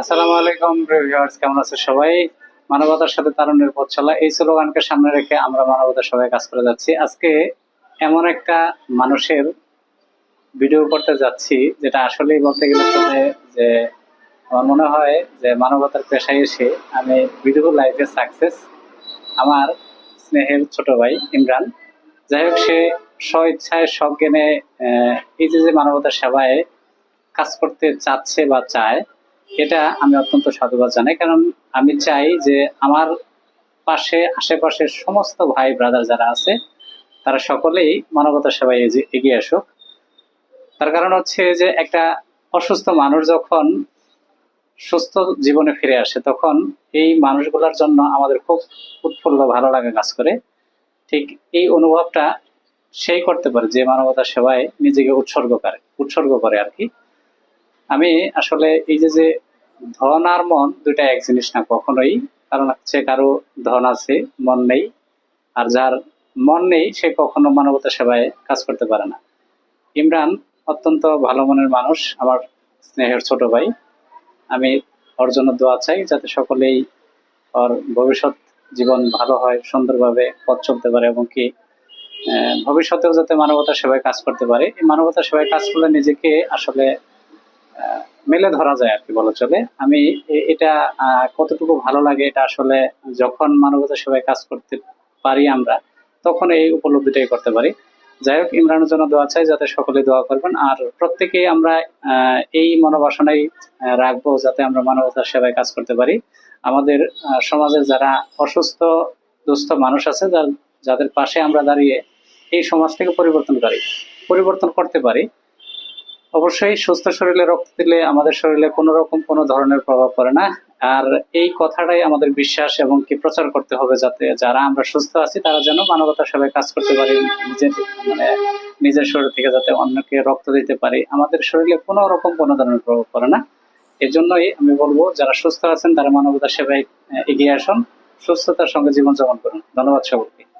আসসালামু আলাইকুম ভিউয়ার্স কেমন আছে সবাই? মানবতার সাথে তারুণ্যের পথ চলা। এই স্লোগানকে সামনে রেখে আমরা মানবতার সবাই কাজ করে যাচ্ছি। আজকে এমন একটা মানুষের ভিডিও করতে যাচ্ছি, যেটা আসলেই বলতে গেলে চলে যে আমার মনে হয় যে মানবতার পেশায় এসে আমি ভিডিও লাইফে সাকসেস আমার স্নেহের ছোট ভাই ইমরান। যাই হোক, সে স্ব ইচ্ছায় সজ্ঞানে এই যে যে মানবতার সেবায় কাজ করতে চাচ্ছে বা চায় এটা আমি অত্যন্ত সাধুবাদ জানাই। কারণ আমি চাই যে আমার পাশে, আশেপাশের সমস্ত ভাই ব্রাদার যারা আছে, তারা সকলেই মানবতা সেবায় এগিয়ে- এগিয়ে আসুক। তার কারণ হচ্ছে যে একটা অসুস্থ মানুষ যখন সুস্থ জীবনে ফিরে আসে, তখন এই মানুষগুলোর জন্য আমাদের খুব উৎফুল্ল ভালো লাগে কাজ করে। ঠিক এই অনুভবটা সেই করতে পারে যে মানবতা সেবায় নিজেকে উৎসর্গ করে উৎসর্গ করে আর কি। আমি আসলে এই যে যে ধন আর মন দুইটা এক জিনিস না কখনোই, কারণ হচ্ছে কারও ধন আছে, মন নেই, আর যার মন নেই সে কখনো মানবতা সেবায় কাজ করতে পারে না। ইমরান অত্যন্ত ভালো মনের মানুষ, আমার স্নেহের ছোট ভাই। আমি ওর জন্য দোয়া চাই যাতে সকলেই ওর ভবিষ্যৎ জীবন ভালো হয়, সুন্দরভাবে পথ চলতে পারে এবং কি ভবিষ্যতেও যাতে মানবতা সেবায় কাজ করতে পারে। এই মানবতা সেবায় কাজ করলে নিজেকে আসলে মেলে ধরা যায় আর কি বলা চলে। আমি এটা কতটুকু ভালো লাগে এটা আসলে যখন মানবতা সেবায় কাজ করতে পারি আমরা, তখন এই উপলব্ধিটাই করতে পারি। যাই হোক, ইমরানের জন্য দোয়া চাই, যাতে সকলে দোয়া করবেন। আর প্রত্যেকেই আমরা এই মনোবাসনাই রাখব যাতে আমরা মানবতার সেবায় কাজ করতে পারি। আমাদের সমাজের যারা অসুস্থ, দুস্থ মানুষ আছে যাদের পাশে আমরা দাঁড়িয়ে এই সমাজটাকে পরিবর্তন করি, পরিবর্তন করতে পারি। অবশ্যই সুস্থ শরীরে রক্ত দিলে আমাদের শরীরে কোনো রকম কোনো ধরনের প্রভাব পড়ে না। আর এই কথাটাই আমাদের বিশ্বাস এবং কি প্রচার করতে হবে যাতে যারা আমরা সুস্থ আছি, তারা যেন মানবতার সেবায় কাজ করতে পারি, নিজের মানে নিজের শরীর থেকে যাতে অন্যকে রক্ত দিতে পারি। আমাদের শরীরে কোনো রকম কোনো ধরনের প্রভাব পড়ে না। এজন্যই আমি বলব, যারা সুস্থ আছেন, তারা মানবতার সেবায় এগিয়ে আসুন। সুস্থতার সঙ্গে জীবনযাপন করুন। ধন্যবাদ সকলকে